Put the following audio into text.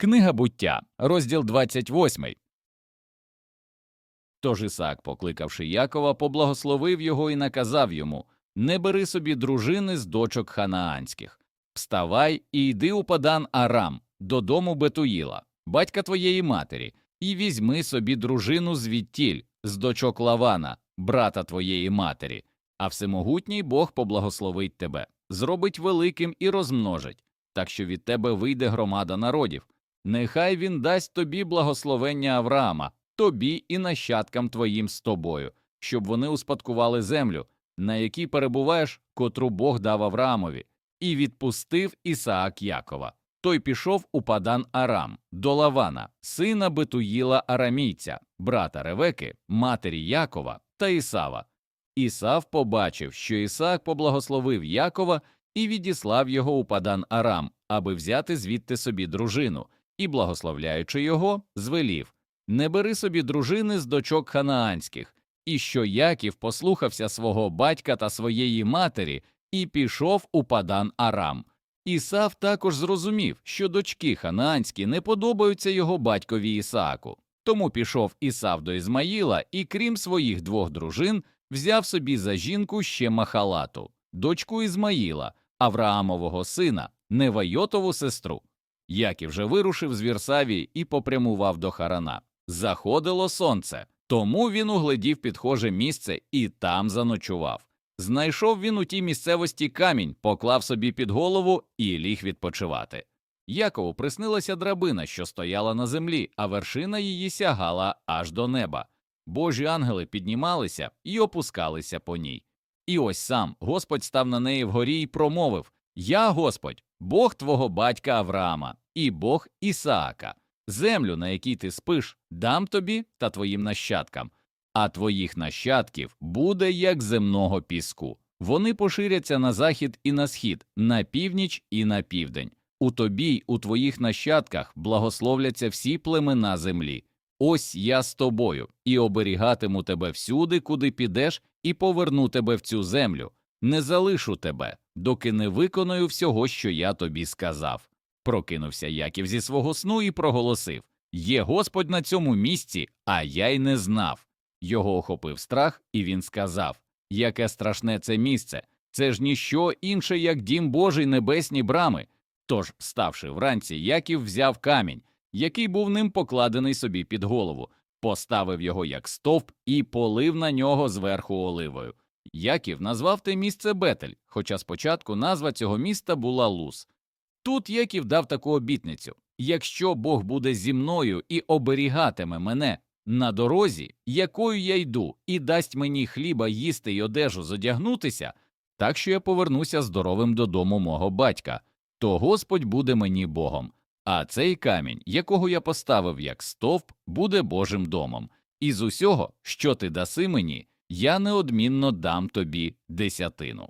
Книга буття, розділ 28. Тож Ісаак, покликавши Якова, поблагословив його і наказав йому Не бери собі дружини з дочок ханаанських. Вставай і йди у Падан Арам, додому Бетуїла, батька твоєї матері, і візьми собі дружину звідтіль, з дочок Лавана, брата твоєї матері, а всемогутній Бог поблагословить тебе, зробить великим і розмножить, так що від тебе вийде громада народів. Нехай він дасть тобі благословення Авраама, тобі і нащадкам твоїм з тобою, щоб вони успадкували землю, на якій перебуваєш, котру Бог дав Авраамові, і відпустив Ісаак Якова. Той пішов у Падан Арам до Лавана, сина Бетуїла Арамійця, брата Ревеки, матері Якова та Ісава. Ісав побачив, що Ісаак поблагословив Якова і відіслав його у Падан Арам, аби взяти звідти собі дружину, і, благословляючи його, звелів Не бери собі дружини з дочок ханаанських, і що Яків послухався свого батька та своєї матері і пішов у Падан Арам. Ісав також зрозумів, що дочки ханаанські не подобаються його батькові Ісааку. Тому пішов Ісав до Ізмаїла і, крім своїх двох дружин, взяв собі за жінку ще Махалату, дочку Ізмаїла, Авраамового сина, Невайотову сестру. Яків же вирушив з Вірсавії і попрямував до Харана. Заходило сонце, тому він угледів підхоже місце і там заночував. Знайшов він у тій місцевості камінь, поклав собі під голову і ліг відпочивати. Якову приснилася драбина, що стояла на землі, а вершина її сягала аж до неба. Божі ангели піднімалися і опускалися по ній. І ось сам Господь став на неї вгорі і промовив Я Господь, Бог твого батька Авраама, і Бог Ісаака. Землю, на якій ти спиш, дам тобі та твоїм нащадкам, а твоїх нащадків буде як земного піску. Вони поширяться на захід і на схід, на північ і на південь. У тобі й у твоїх нащадках благословляться всі племена землі. Ось я з тобою, і оберігатиму тебе всюди, куди підеш, і поверну тебе в цю землю. Не залишу тебе, доки не виконую всього, що я тобі сказав. Прокинувся Яків зі свого сну і проголосив Є Господь на цьому місці, а я й не знав. Його охопив страх, і він сказав Яке страшне це місце, це ж ніщо інше, як дім Божий небесні брами. Тож, вставши вранці, Яків взяв камінь, який був ним покладений собі під голову, поставив його як стовп і полив на нього зверху оливою. Яків назвав те місце Бетель, хоча спочатку назва цього міста була Лус. Тут Яків дав таку обітницю якщо Бог буде зі мною і оберігатиме мене на дорозі, якою я йду, і дасть мені хліба їсти й одежу зодягнутися, так що я повернуся здоровим додому мого батька, то Господь буде мені Богом. А цей камінь, якого я поставив як стовп, буде Божим домом. І з усього, що ти даси мені, я неодмінно дам тобі десятину.